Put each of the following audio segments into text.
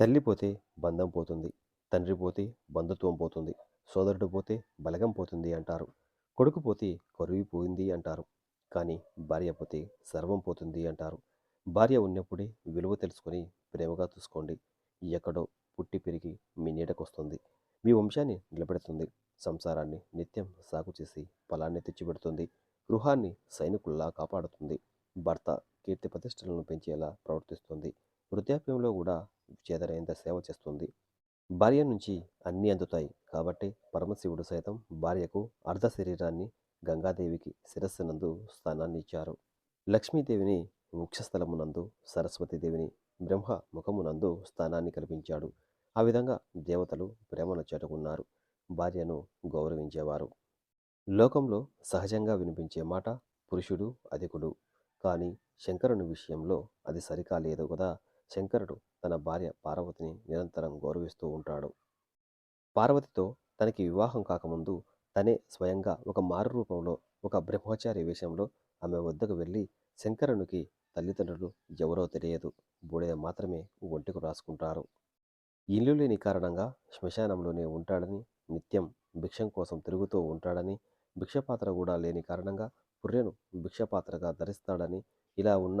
తల్లి పోతే బంధం పోతుంది తండ్రి పోతే బంధుత్వం పోతుంది సోదరుడు పోతే బలగం పోతుంది అంటారు. కొడుకు పోతే కొరువి పోయింది అంటారు. కానీ భార్య పోతే సర్వం పోతుంది అంటారు. భార్య ఉన్నప్పుడే విలువ తెలుసుకొని ప్రేమగా చూసుకోండి. ఎక్కడో పుట్టి పెరిగి మీ నీడకొస్తుంది. మీ వంశాన్ని నిలబెడుతుంది. సంసారాన్ని నిత్యం సాగు చేసి ఫలాన్ని తెచ్చిపెడుతుంది. గృహాన్ని సైనికుల్లా కాపాడుతుంది. భర్త కీర్తి ప్రతిష్టలను పెంచేలా ప్రవర్తిస్తుంది. వృద్ధాప్యంలో కూడా చేదరైనంత సేవ చేస్తుంది. భార్య నుంచి అన్నీ అందుతాయి. కాబట్టి పరమశివుడు సైతం భార్యకు అర్ధ శరీరాన్ని గంగాదేవికి శిరస్సునందు స్థానాన్ని ఇచ్చారు లక్ష్మీదేవిని వృక్షస్థలమునందు సరస్వతీదేవిని బ్రహ్మ ముఖమునందు స్థానాన్ని కల్పించాడు. ఆ విధంగా దేవతలు ప్రేమను చేటుకున్నారు. భార్యను గౌరవించేవారు. లోకంలో సహజంగా వినిపించే మాట పురుషుడు అధికుడు. కానీ శంకరుని విషయంలో అది సరికాలేదు కదా. శంకరుడు తన భార్య పార్వతిని నిరంతరం గౌరవిస్తూ ఉంటాడు. పార్వతితో తనకి వివాహం కాకముందు తనే స్వయంగా ఒక మారు రూపంలో ఒక బ్రహ్మచారి వేషంలో ఆమె వద్దకు వెళ్ళి శంకరునికి తల్లిదండ్రులు ఎవరో తెలియదు. బూడిద మాత్రమే ఒంటికి రాసుకుంటారు. ఇల్లు లేని కారణంగా శ్మశానంలోనే ఉంటాడని నిత్యం భిక్షం కోసం తిరుగుతూ ఉంటాడని భిక్షపాత్ర కూడా లేని కారణంగా పుర్రెను భిక్షపాత్రగా ధరిస్తాడని ఇలా ఉన్న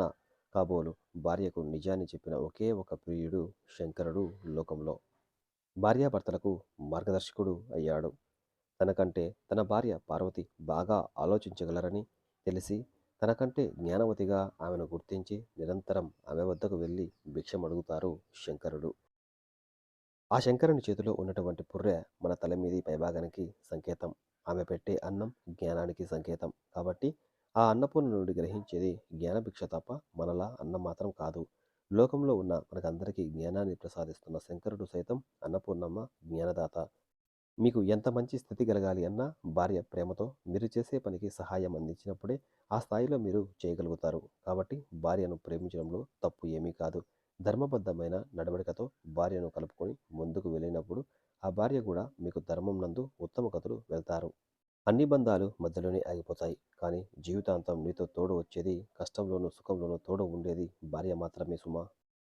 కాబోలు భార్యకు నిజాన్ని చెప్పిన ఒకే ఒక ప్రియుడు శంకరుడు లోకంలో. భార్యాభర్తలకు మార్గదర్శకుడు అయ్యాడు. తనకంటే తన భార్య పార్వతి బాగా ఆలోచించగలరని తెలిసి తనకంటే జ్ఞానవతిగా ఆమెను గుర్తించి నిరంతరం ఆమె వద్దకు వెళ్ళి భిక్షం అడుగుతారు శంకరుడు. ఆ శంకరుని చేతిలో ఉన్నటువంటి పుర్రె మన తల మీది పైభాగానికి సంకేతం. ఆమె పెట్టే అన్నం జ్ఞానానికి సంకేతం. కాబట్టి ఆ అన్నపూర్ణ నుండి గ్రహించేది జ్ఞానభిక్ష తప్ప మనలా అన్నం మాత్రం కాదు. లోకంలో ఉన్న మనకందరికీ జ్ఞానాన్ని ప్రసాదిస్తున్న శంకరుడు సైతం అన్నపూర్ణమ్మ జ్ఞానదాత. మీకు ఎంత మంచి స్థితి కలగాలి అన్నా భార్య ప్రేమతో మీరు చేసే పనికి సహాయం అందించినప్పుడే ఆ స్థాయిలో మీరు చేయగలుగుతారు. కాబట్టి భార్యను ప్రేమించడంలో తప్పు ఏమీ కాదు. ధర్మబద్ధమైన నడవడికతో భార్యను కలుపుకొని ముందుకు వెళ్ళినప్పుడు ఆ భార్య కూడా మీకు ధర్మం నందు ఉత్తమ కథలు వెళ్తారు. అన్ని బంధాలు మధ్యలోనే ఆగిపోతాయి. కానీ జీవితాంతం నీతో తోడు వచ్చేది కష్టంలోనూ సుఖంలోనూ తోడు ఉండేది భార్య మాత్రమే సుమా.